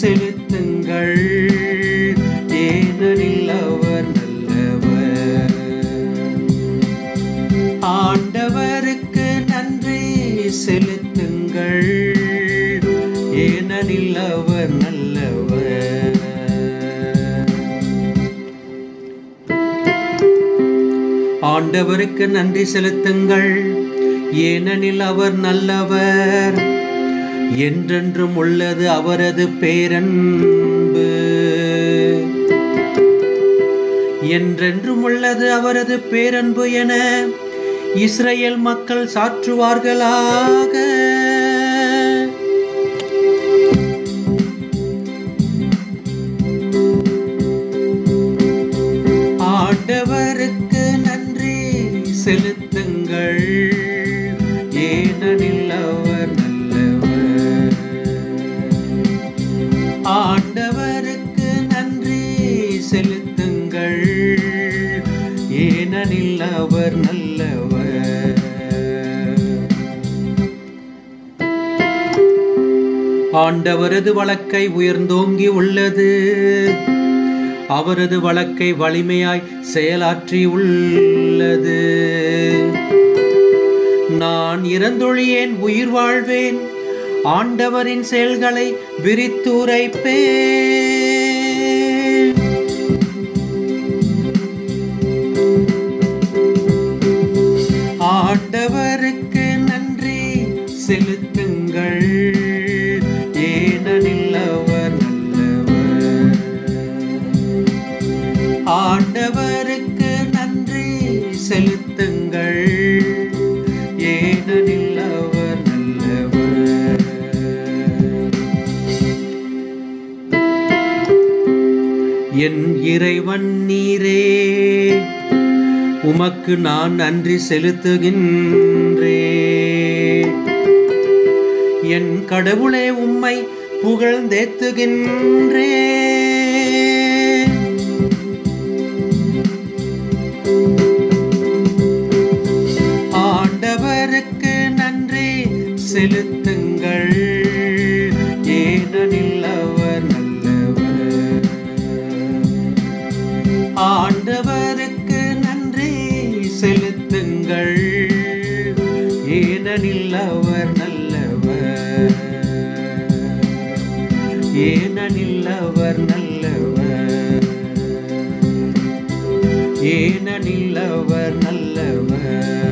செலுத்துங்கள். ஏனனில் அவர் நல்லவர். ஆண்டவருக்கு நன்றி செலுத்துங்கள். ஏனனில் அவர் நல்லவர். ஆண்டவருக்கு நன்றி செலுத்துங்கள். ஏனெனில் அவர் நல்லவர். என்றென்றும் உள்ளது அவரது பேரன்பு. என்றென்றும் உள்ளது அவரது பேரன்பு என இஸ்ரேல் மக்கள் சாற்றுவார்களாக. ஆண்டவருக்கு நன்றி செலுத்த செலுத்துங்கள். ஏனெனில் அவர் நல்லவர். ஆண்டவரது வழக்கை உயர்ந்தோங்கி உள்ளது. அவரது வழக்கை வலிமையாய் செயலாற்றி உள்ளது. நான் இறந்தொழியேன் உயிர் வாழ்வேன். ஆண்டவரின் செயல்களை விரித்துரைப்பேன். செலுத்துங்கள். ஏனெனில் அவர் நல்லவர். ஆண்டவருக்கு நன்றி செலுத்துங்கள். ஏனெனில் அவர் நல்லவர். என் இறைவன் நீரே உமக்கு நான் நன்றி செலுத்துகின்றே என் கடவுளே உம்மை புகழ்ந்தேத்துகின்றே. ஆண்டவருக்கு நன்றி செலுத்துங்கள். ஏனெனில் அவர் நல்லவர். ஆண்டவருக்கு நன்றி செலுத்துங்கள். ஏனெனில் அவர் நல்ல ஏனெனில் அவர் நல்லவர். ஏனெனில் அவர் நல்லவர்.